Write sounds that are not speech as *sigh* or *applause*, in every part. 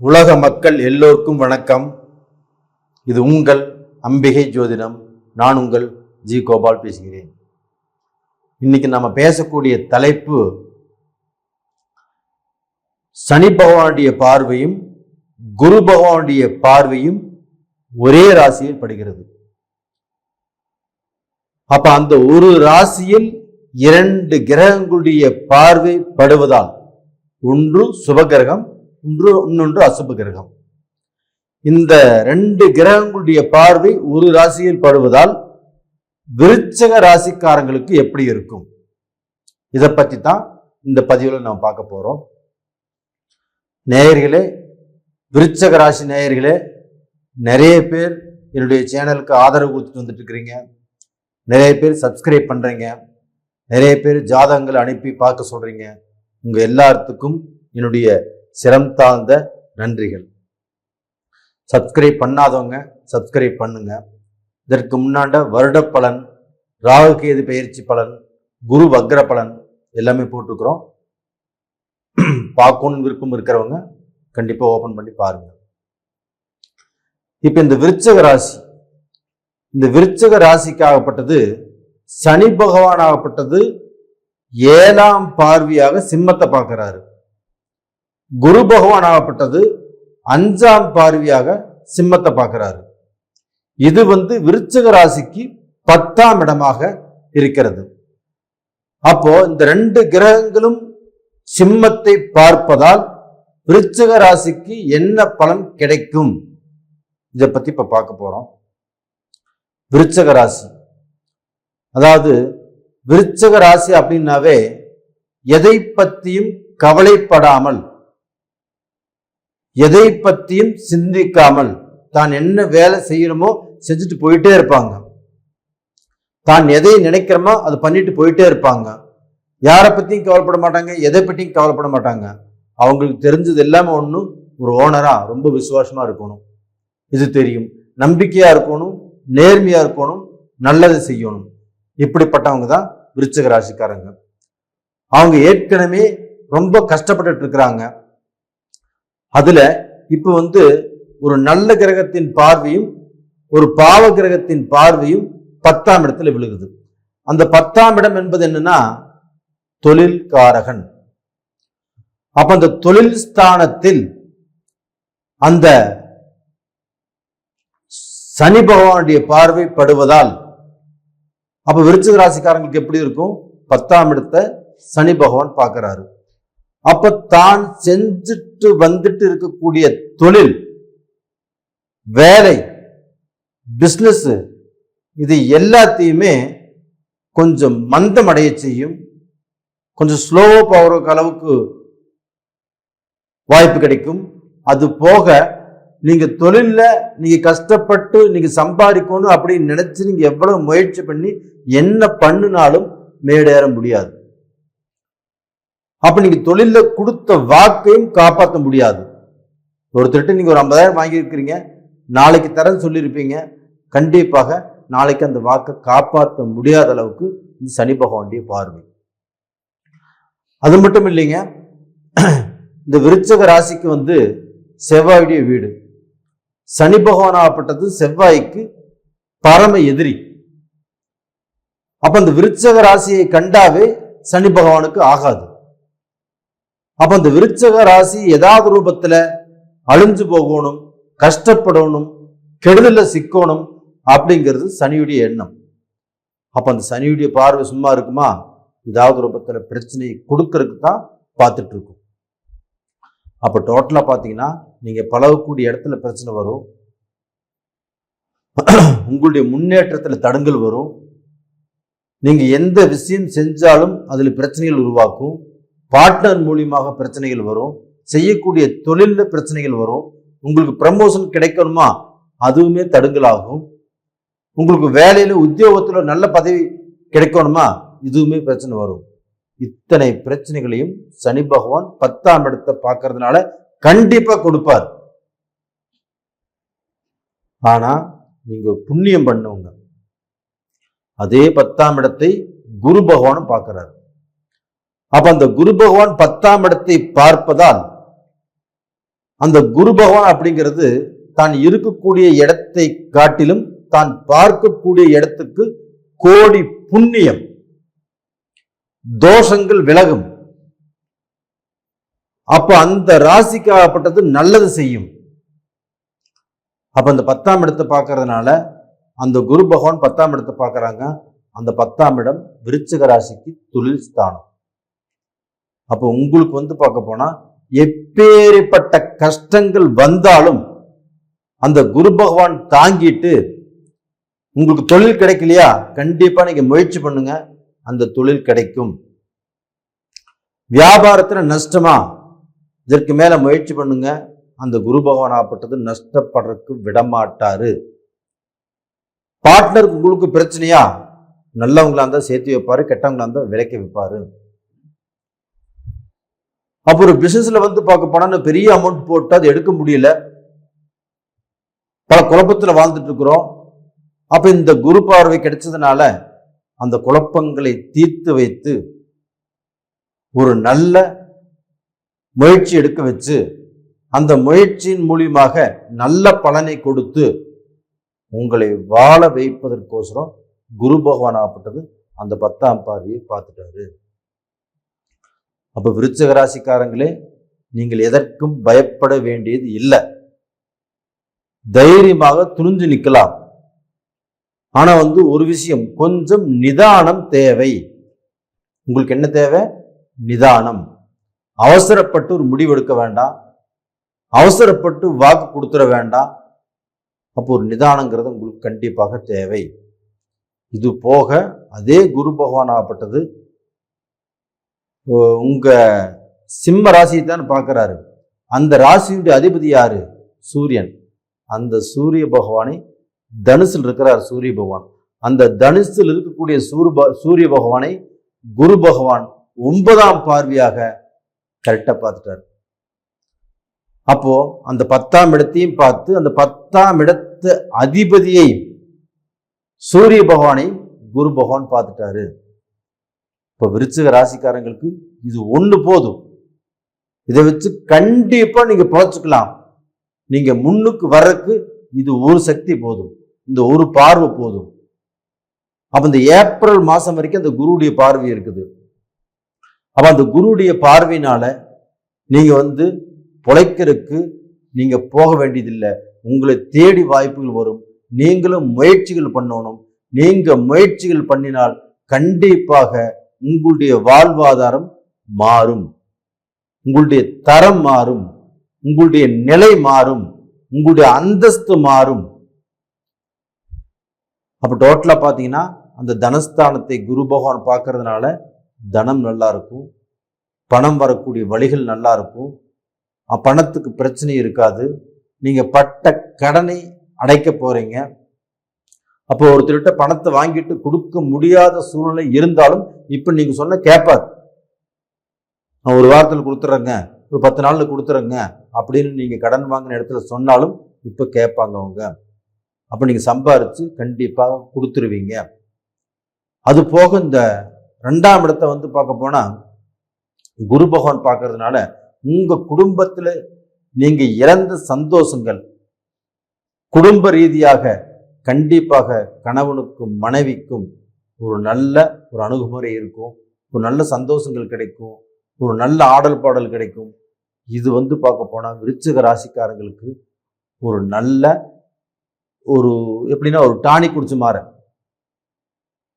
உலக மக்கள் எல்லோருக்கும் வணக்கம். இது உங்கள் அம்பிகை ஜோதிடம். நான் உங்கள் ஜி கோபால் பேசுகிறேன். இன்னைக்கு நம்ம பேசக்கூடிய தலைப்பு சனி பகவானுடைய பார்வையும் குரு பகவானுடைய பார்வையும் ஒரே ராசியில் படுகிறது. அப்ப அந்த ஒரு ராசியில் இரண்டு கிரகங்களுடைய பார்வை படுவதால் ஒன்று சுபகிரகம் ஒன்று இன்னொன்று அசுப கிரகம். இந்த ரெண்டு கிரகங்களுடைய பார்வை ஒரு ராசியில் படுவதால் விருச்சக ராசிக்காரங்களுக்கு எப்படி இருக்கும்? இதை பற்றி தான் இந்த பதிவில் நாம் பார்க்க போகிறோம் நேயர்களே விருச்சக ராசி நேயர்களே நிறைய பேர் என்னுடைய சேனலுக்கு ஆதரவு கொடுத்துட்டு வந்துட்டு இருக்கிறீங்க. நிறைய பேர் சப்ஸ்கிரைப் பண்ணுறீங்க நிறைய பேர் ஜாதகங்களை அனுப்பி பார்க்க சொல்கிறீங்க உங்கள் எல்லாத்துக்கும் என்னுடைய சிரம் தாழ்ந்த நன்றிகள். சப்ஸ்கிரைப் பண்ணாதவங்க சப்ஸ்கிரைப் பண்ணுங்க. இதற்கு முன்னாண்ட வருட பலன் ராகு கேது பயிற்சி பலன் குரு வக்ர பலன் எல்லாமே போட்டிருக்கிறோம். பார்க்கணும்னு விருப்பம் இருக்கிறவங்க கண்டிப்பாக ஓபன் பண்ணி பாருங்க. இப்போ இந்த விருச்சக ராசி. இந்த விருச்சக ராசிக்காகப்பட்டது சனி பகவான் ஆகப்பட்டது ஏழாம் பார்வையாக சிம்மத்தை பார்க்கிறாரு. குரு பகவான் ஆகப்பட்டது அஞ்சாம் பார்வையாக சிம்மத்தை பார்க்கிறாரு. இது வந்து விருச்சக ராசிக்கு பத்தாம் இடமாக இருக்கிறது. அப்போ இந்த ரெண்டு கிரகங்களும் சிம்மத்தை பார்ப்பதால் விருச்சக ராசிக்கு என்ன பலன் கிடைக்கும்? இதை பத்தி இப்ப பார்க்க போறோம். விருச்சக ராசி. அதாவது விருச்சக ராசி அப்படின்னாவே எதை பத்தியும் கவலைப்படாமல் எதை பற்றியும் சிந்திக்காமல் தான் என்ன வேலை செய்யணுமோ செஞ்சுட்டு போயிட்டே இருப்பாங்க. தான் எதை நினைக்கிறோமோ அதை பண்ணிட்டு போயிட்டே இருப்பாங்க. யாரை பற்றியும் கவலைப்பட மாட்டாங்க எதை பற்றியும் கவலைப்பட மாட்டாங்க. அவங்களுக்கு தெரிஞ்சது எல்லாமே ஒன்றும் ஒரு ஓனராக ரொம்ப விசுவாசமாக இருக்கணும். இது தெரியும். நம்பிக்கையாக இருக்கணும் நேர்மையாக இருக்கணும் நல்லது செய்யணும். இப்படிப்பட்டவங்க தான் விருச்சக ராசிக்காரங்க. அவங்க ஏற்கனவே ரொம்ப கஷ்டப்பட்டுட்டு இருக்கிறாங்க. அதுல இப்ப வந்து ஒரு நல்ல கிரகத்தின் பார்வையும் ஒரு பாவ கிரகத்தின் பார்வையும் பத்தாம் இடத்துல விழுகுது. அந்த பத்தாம் இடம் என்பது என்னன்னா தொழில்காரகன். அப்ப அந்த தொழில் ஸ்தானத்தில் அந்த சனி பகவானுடைய பார்வை படுவதால் அப்ப விருச்சிக ராசிக்காரங்களுக்கு எப்படி இருக்கும்? பத்தாம் இடத்தை சனி பகவான் பார்க்கிறாரு. அப்ப தான் செஞ்சுட்டு வந்துட்டு இருக்கக்கூடிய தொழில் வேலை பிஸ்னஸ் இது எல்லாத்தையுமே கொஞ்சம் மந்தம் அடைய செய்யும். கொஞ்சம் ஸ்லோவாக போகிற அளவுக்கு வாய்ப்பு கிடைக்கும். அது போக நீங்க தொழிலில் நீங்க கஷ்டப்பட்டு நீங்க சம்பாதிக்கணும் அப்படின்னு நினைச்சு நீங்க எவ்வளவு முயற்சி பண்ணி என்ன பண்ணினாலும் மேடேற முடியாது. அப்ப நீங்க தொழில கொடுத்த வாக்கையும் காப்பாற்ற முடியாது. ஒருத்தர்கிட்ட நீங்க ஒரு ஐம்பதாயிரம் வாங்கியிருக்கிறீங்க நாளைக்கு தரேன்னு சொல்லியிருப்பீங்க கண்டிப்பாக நாளைக்கு அந்த வாக்கை காப்பாற்ற முடியாத அளவுக்கு இந்த சனி பகவானுடைய பார்வை. அது மட்டும் இல்லைங்க இந்த விருச்சக ராசிக்கு வந்து செவ்வாயுடைய வீடு. சனி பகவான் ஆகப்பட்டது செவ்வாய்க்கு பரம எதிரி. அப்ப அந்த விருச்சக ராசியை கண்டாவே சனி பகவானுக்கு ஆகாது. அப்ப அந்த விருச்சக ராசி ஏதாவது ரூபத்துல அழிஞ்சு போகணும் கஷ்டப்படணும் கெடுதல சிக்கணும் அப்படிங்கிறது சனியுடைய எண்ணம். அப்ப அந்த சனியுடைய பார்வை சும்மா இருக்குமா? ஏதாவது ரூபத்துல பிரச்சனையை கொடுக்கறதுக்கு தான் பார்த்துட்டு இருக்கும். அப்ப டோட்டலா பாத்தீங்கன்னா நீங்க பழகக்கூடிய இடத்துல பிரச்சனை வரும். உங்களுடைய முன்னேற்றத்துல தடங்கல் வரும். நீங்க எந்த விஷயம் செஞ்சாலும் அதில் பிரச்சனைகள் உருவாக்கும். பார்ட்னர் மூலியமாக பிரச்சனைகள் வரும் செய்யக்கூடிய தொழிலில் பிரச்சனைகள் வரும். உங்களுக்கு ப்ரமோஷன் கிடைக்கணுமா? அதுவுமே தடுங்கலாகும். உங்களுக்கு வேலையில் உத்தியோகத்தில் நல்ல பதவி கிடைக்கணுமா? இதுவுமே பிரச்சனை வரும். இத்தனை பிரச்சனைகளையும் சனி பகவான் பத்தாம் இடத்தை பார்க்கறதுனால கண்டிப்பாக கொடுப்பார். ஆனால் நீங்கள் புண்ணியம் பண்ணுவங்க அதே பத்தாம் இடத்தை குரு பகவானும் பார்க்குறாரு. அப்ப அந்த குரு பகவான் பத்தாம் இடத்தை பார்ப்பதால் அந்த குரு பகவான் அப்படிங்கிறது தான் இருக்கக்கூடிய இடத்தை காட்டிலும் தான் பார்க்கக்கூடிய இடத்துக்கு கோடி புண்ணியம். தோஷங்கள் விலகும். அப்ப அந்த ராசிக்காகப்பட்டது நல்லது செய்யும். அப்ப அந்த பத்தாம் இடத்தை பார்க்கறதுனால அந்த குரு பகவான் பத்தாம் இடத்தை பார்க்கறாங்க. அந்த பத்தாம் இடம் விருச்சிக ராசிக்கு தொழில் ஸ்தானம். அப்போ உங்களுக்கு வந்து பார்க்க போனா எப்பேற்பட்ட கஷ்டங்கள் வந்தாலும் அந்த குரு பகவான் தாங்கிட்டு உங்களுக்கு தொழில் கிடைக்கலையா? கண்டிப்பா நீங்க முயற்சி பண்ணுங்க. அந்த தொழில் கிடைக்கும். வியாபாரத்துல நஷ்டமா? இதற்கு மேல முயற்சி பண்ணுங்க. அந்த குரு பகவான் ஆப்பட்டது நஷ்டப்படுறதுக்கு விடமாட்டாரு. பார்ட்னர் உங்களுக்கு பிரச்சனையா? நல்லவங்களா இருந்தால் சேர்த்து வைப்பாரு கெட்டவங்களா இருந்தால் விலைக்கு வைப்பாரு. அப்போ ஒரு பிசினஸ்ல வந்து பார்க்க போனா பெரிய அமௌண்ட் போட்டு அது எடுக்க முடியல. பல குழப்பத்துல வாழ்ந்துட்டு இருக்கிறோம். அப்ப இந்த குரு பார்வை கிடைச்சதுனால அந்த குழப்பங்களை தீர்த்து வைத்து ஒரு நல்ல முயற்சி எடுக்க வச்சு அந்த முயற்சியின் மூலியமாக நல்ல பலனை கொடுத்து உங்களை வாழ வைப்பதற்கோசரம் குரு பகவான் ஆப்பட்டது அந்த பத்தாம் பார்வையை பார்த்துட்டாரு. அப்போ விருச்சக ராசிக்காரங்களே நீங்கள் எதற்கும் பயப்பட வேண்டியது இல்லை. தைரியமாக துணிஞ்சு நிற்கலாம் ஆனால் வந்து ஒரு விஷயம் கொஞ்சம் நிதானம் தேவை. உங்களுக்கு என்ன தேவை? நிதானம். அவசரப்பட்டு ஒரு முடிவெடுக்க வேண்டாம். அவசரப்பட்டு வாக்கு கொடுத்துட வேண்டாம். அப்போ ஒரு நிதானங்கிறது உங்களுக்கு கண்டிப்பாக தேவை. இது போக அதே குரு பகவான் ஆகப்பட்டது உங்கள் உங்க சிம்ம ராசியை தான் பார்க்கறாரு. அந்த ராசியுடைய அதிபதி யாரு? சூரியன். அந்த சூரிய பகவானை தனுசில் இருக்கிறார் சூரிய பகவான். அந்த தனுசில் இருக்கக்கூடிய சூரிய ப- சூரிய பகவானை குரு பகவான் ஒன்பதாம் பார்வையாக கரெக்டா பார்த்துட்டார். அப்போ அந்த பத்தாம் இடத்தையும் பார்த்து அந்த பத்தாம் இடத்து அதிபதியை சூரிய பகவானை குரு பகவான் பார்த்துட்டாரு. இப்போ விருச்சிக ராசிக்காரங்களுக்கு இது ஒன்று போதும். இதை வச்சு கண்டிப்பாக நீங்கள் பிழைச்சிக்கலாம் நீங்கள் முன்னுக்கு வர்றதுக்கு இது ஒரு சக்தி போதும். இந்த ஒரு பார்வை போதும். அப்போ இந்த ஏப்ரல் மாதம் வரைக்கும் அந்த குருவுடைய பார்வை இருக்குது. அப்போ அந்த குருவுடைய பார்வையினால நீங்கள் வந்து பிழைக்கிறதுக்கு நீங்கள் போக வேண்டியதில்லை. உங்களை தேடி வாய்ப்புகள் வரும். நீங்களும் முயற்சிகள் பண்ணணும். நீங்கள் முயற்சிகள் பண்ணினால் கண்டிப்பாக உங்களுடைய வாழ்வாதாரம் மாறும். உங்களுடைய தரம் மாறும். உங்களுடைய நிலை மாறும். உங்களுடைய அந்தஸ்து மாறும். அப்ப டோட்டலா பாத்தீங்கன்னா அந்த தனஸ்தானத்தை குரு பகவான் பார்க்கறதுனால தனம் நல்லா இருக்கும். பணம் வரக்கூடிய வழிகள் நல்லா இருக்கும். பணத்துக்கு பிரச்சனை இருக்காது. நீங்க பட்ட கடனை அடைக்க போறீங்க. அப்போ ஒருத்தர்கிட்ட பணத்தை வாங்கிட்டு கொடுக்க முடியாத சூழ்நிலை இருந்தாலும் இப்போ நீங்க சொன்ன கேட்பார் நான் ஒரு வாரத்தில் கொடுத்துட்றேங்க ஒரு பத்து நாளில் கொடுத்துறேங்க அப்படின்னு நீங்கள் கடன் வாங்கின இடத்துல சொன்னாலும் இப்போ கேட்பாங்க அவங்க. அப்போ நீங்கள் சம்பாரித்து கண்டிப்பாக கொடுத்துருவீங்க. அது போக இந்த ரெண்டாம் இடத்த வந்து பார்க்க போனால் குரு பகவான் பார்க்கறதுனால உங்கள் குடும்பத்தில் நீங்கள் இழந்த சந்தோஷங்கள் குடும்ப ரீதியாக கண்டிப்பாக கணவனுக்கும் மனைவிக்கும் ஒரு நல்ல ஒரு அணுகுமுறை இருக்கும். ஒரு நல்ல சந்தோஷங்கள் கிடைக்கும். ஒரு நல்ல ஆடல் பாடல் கிடைக்கும். இது வந்து பார்க்க போனால் விருச்சிக ராசிக்காரங்களுக்கு ஒரு நல்ல ஒரு எப்படின்னா ஒரு டானிக் குடிச்சு மாற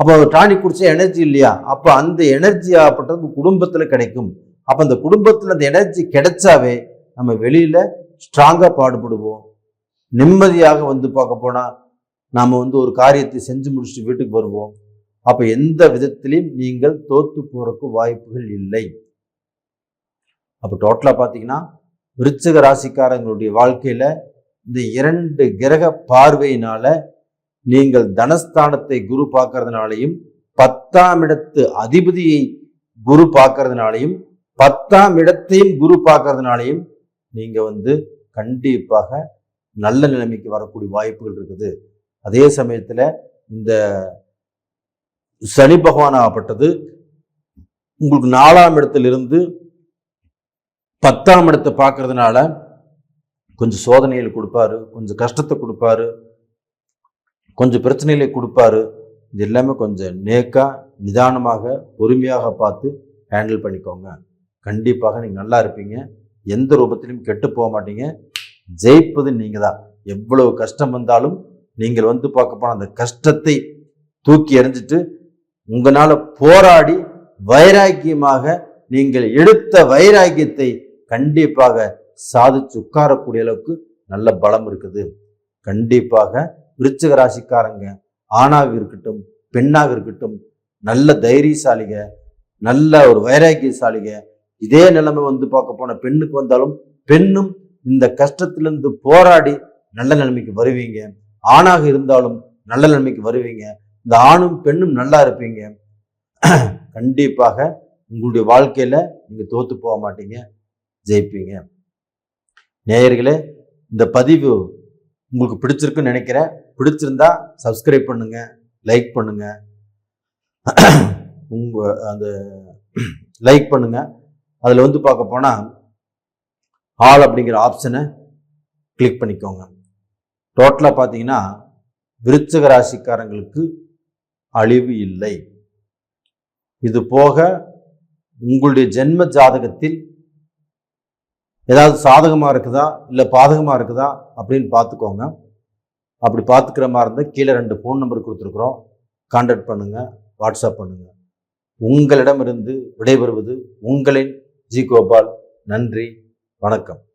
அப்போ டானிக் குடிச்ச எனர்ஜி இல்லையா? அப்போ அந்த எனர்ஜி ஆகப்பட்டது குடும்பத்தில் கிடைக்கும். அப்போ அந்த குடும்பத்தில் அந்த எனர்ஜி கிடைச்சாவே நம்ம வெளியில் ஸ்ட்ராங்காக பாடுபடுவோம். நிம்மதியாக வந்து பார்க்க போனால் நாம் வந்து ஒரு காரியத்தை செஞ்சு முடிச்சுட்டு வீட்டுக்கு வருவோம். அப்போ எந்த விதத்திலையும் நீங்கள் தோத்து போகிறக்கு வாய்ப்புகள் இல்லை. அப்போ டோட்டலாக பார்த்தீங்கன்னா விருச்சக ராசிக்காரங்களுடைய வாழ்க்கையில் இந்த இரண்டு கிரக பார்வையினால நீங்கள் தனஸ்தானத்தை குரு பார்க்கறதுனாலையும் பத்தாம் இடத்து அதிபதியை குரு பார்க்கறதுனாலையும் பத்தாம் இடத்தையும் குரு பார்க்கறதுனாலையும் நீங்கள் வந்து கண்டிப்பாக நல்ல நிலைமைக்கு வரக்கூடிய வாய்ப்புகள் இருக்குது. அதே சமயத்தில் இந்த சனி பகவான் ஆகப்பட்டது. உங்களுக்கு நாலாம் இடத்திலிருந்து பத்தாம் இடத்தை பார்க்கறதுனால கொஞ்சம் சோதனைகள் கொடுப்பாரு கொஞ்சம் கஷ்டத்தை கொடுப்பாரு கொஞ்சம் பிரச்சனைகளை கொடுப்பாரு. இது எல்லாமே கொஞ்சம் நேக்காக நிதானமாக பொறுமையாக பார்த்து ஹேண்டில் பண்ணிக்கோங்க. கண்டிப்பாக நீங்கள் நல்லா இருப்பீங்க. எந்த ரூபத்திலையும் கெட்டு போக மாட்டீங்க. ஜெயிப்பது நீங்கள் தான் எவ்வளவு கஷ்டம் வந்தாலும் நீங்கள் வந்து பார்க்க போன அந்த கஷ்டத்தை தூக்கி எறிஞ்சிட்டு உங்களால் போராடி வைராக்கியமாக நீங்கள் எடுத்த வைராக்கியத்தை கண்டிப்பாக சாதிச்சு உட்காரக்கூடிய அளவுக்கு நல்ல பலம் இருக்குது. கண்டிப்பாக விருச்சிக ராசிக்காரங்க ஆணாக இருக்கட்டும் பெண்ணாக இருக்கட்டும் நல்ல தைரியசாலிக நல்ல ஒரு வைராக்கியசாலிக இதே நிலைமை வந்து பார்க்க போன பெண்ணுக்கு வந்தாலும் பெண்ணும் இந்த கஷ்டத்திலிருந்து போராடி நல்ல நிலைமைக்கு வருவீங்க. ஆணாக இருந்தாலும் நல்ல நிலைமைக்கு வருவீங்க. இந்த ஆணும் பெண்ணும் நல்லா இருப்பீங்க. *clears throat* கண்டிப்பாக உங்களுடைய வாழ்க்கையில நீங்கள் தோத்து போக மாட்டீங்க. ஜெயிப்பீங்க. நேயர்களே இந்த பதிவு உங்களுக்கு பிடிச்சிருக்குன்னு நினைக்கிறேன். பிடிச்சிருந்தா சப்ஸ்கிரைப் பண்ணுங்க லைக் பண்ணுங்க. *clears throat* உங்க அந்த *clears throat* லைக் பண்ணுங்க. அதில் வந்து பார்க்க போனால் ஆல் அப்படிங்கிற ஆப்ஷனை கிளிக் பண்ணிக்கோங்க. டோட்டலாக பார்த்தீங்கன்னா விருச்சக ராசிக்காரங்களுக்கு அழிவு இல்லை. இது போக உங்களுடைய ஜென்ம ஜாதகத்தில் ஏதாவது சாதகமாக இருக்குதா? இல்லை பாதகமாக இருக்குதா? அப்படின்னு பார்த்துக்கோங்க. அப்படி பார்த்துக்கிற மாதிரி இருந்தால் கீழே ரெண்டு ஃபோன் நம்பர் கொடுத்துருக்குறோம். கான்டாக்ட் பண்ணுங்கள் வாட்ஸ்அப் பண்ணுங்கள் உங்களிடமிருந்து விடைபெறுவது உங்களின் ஜி கோபால். நன்றி. வணக்கம்.